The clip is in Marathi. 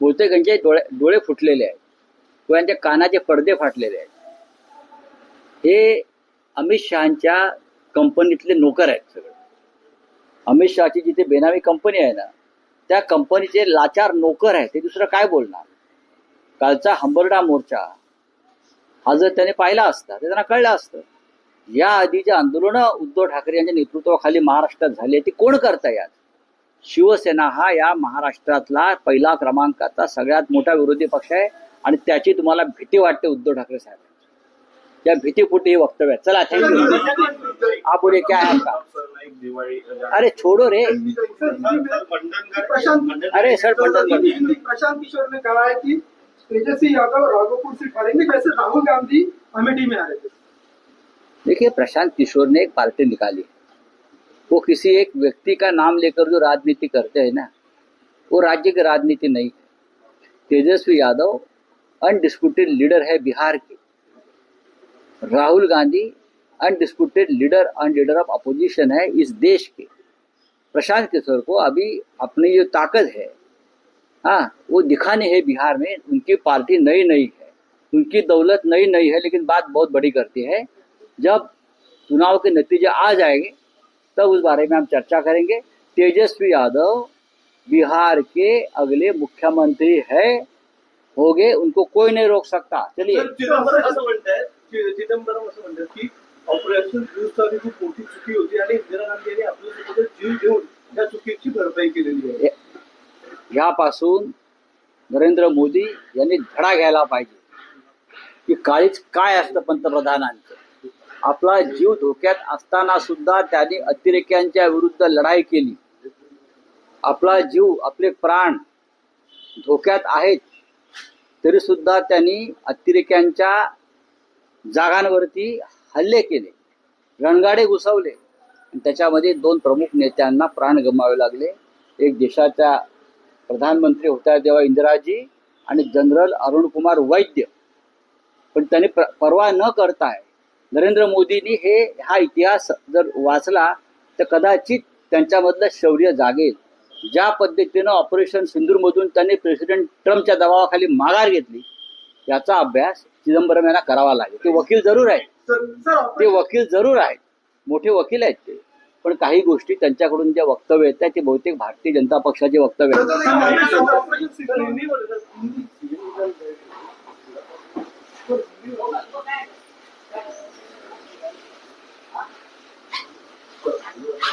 बहुतेकांचे डोळे डोळे फुटलेले आहेत किंवा त्यांच्या कानाचे पडदे फाटलेले आहेत हे अमित शहाच्या कंपनीतले नोकर आहेत सगळे. अमित शहाची जिथे बेनामी कंपनी आहे ना त्या कंपनीचे लाचार नोकर आहेत ते दुसरं काय बोलणार? कालचा हंबरडा मोर्चा हा जर त्याने पाहिला असता ते त्यांना कळलं असतं. या आधीचे आंदोलन उद्धव ठाकरे यांच्या नेतृत्वाखाली महाराष्ट्रात झाली ती कोण करताय आज? शिवसेना हा या महाराष्ट्रातला पहिला क्रमांकाचा सगळ्यात मोठा विरोधी पक्ष आहे आणि त्याची तुम्हाला भीती वाटते उद्धव ठाकरे साहेबांची त्या भीतीपोटी हे वक्तव्य आहे. चला थँक्यू बोले क्या आपका अरे छोड़ो रे. अरे सर पंडित जी। प्रशांत किशोर ने कहा है कि तेजस्वी यादव राघोपुर से वैसे राहुल गांधी अमेठी में आ रहे थे. देखिए प्रशांत किशोर ने एक पार्टी निकाली. वो किसी एक व्यक्ति का नाम लेकर जो राजनीति करते हैं ना, वो राज्य की राजनीति नहीं तेजस्वी यादव अनडिस्प्यूटेड लीडर है बिहार के। Rahul Gandhi undisputed leader and leader of opposition है इस देश के। प्रशांत किशोर को अभी अपनी जो ताकत है हाँ वो दिखाने है बिहार में, उनकी पार्टी नई नई है। उनकी दौलत नई नई है, लेकिन बात बहुत बड़ी करती है। जब चुनाव के नतीजे आ जाएँगे तब उस बारे में हम चर्चा करेंगे। तेजस्वी यादव बिहार के अगले मुख्यमंत्री है होगे उनको कोई नहीं रोक सकता। चलिए। तर चिदंबरम असं म्हणतायत की चिदंबरम असं म्हणतात की ऑपरेशन ब्लू स्टार ही मोठी चुकी होती आणि इंदिरा गांधी यांनी आपल्या जीव देऊन त्या चुकीची भरपाई केलेली आहे ह्यापासून नरेंद्र मोदी यांनी धडा घ्यायला पाहिजे। की काळीच काय असतं पंतप्रधानांचं? आपला जीव धोक्यात असताना सुद्धा त्यांनी अतिरेक्यांच्या विरुद्ध लढाई केली. आपला जीव आपले प्राण धोक्यात आहेत तरी सुद्धा त्यांनी अतिरेक्यांच्या जागांवरती हल्ले केले रणगाडे घुसवले. आणि त्याच्यामध्ये दोन प्रमुख नेत्यांना प्राण गमावे लागले. एक देशाच्या प्रधानमंत्री होत्या तेव्हा इंदिराजी आणि जनरल अरुण कुमार वैद्य. पण त्यांनी प्र- पर्वा न करताय नरेंद्र मोदींनी हे हा इतिहास जर वाचला तर कदाचित त्यांच्यामधलं शौर्य जागेल. ज्या पद्धतीनं ऑपरेशन सिंधूरमधून त्यांनी प्रेसिडेंट ट्रम्पच्या दबावाखाली माघार घेतली याचा अभ्यास चिदंबरम यांना करावा लागेल. ते वकील जरूर आहेत. ते वकील जरूर आहेत. मोठे वकील आहेत ते. पण काही गोष्टी त्यांच्याकडून ज्या वक्तव्य येत आहेत ते बहुतेक भारतीय जनता पक्षाचे वक्तव्य आहेत.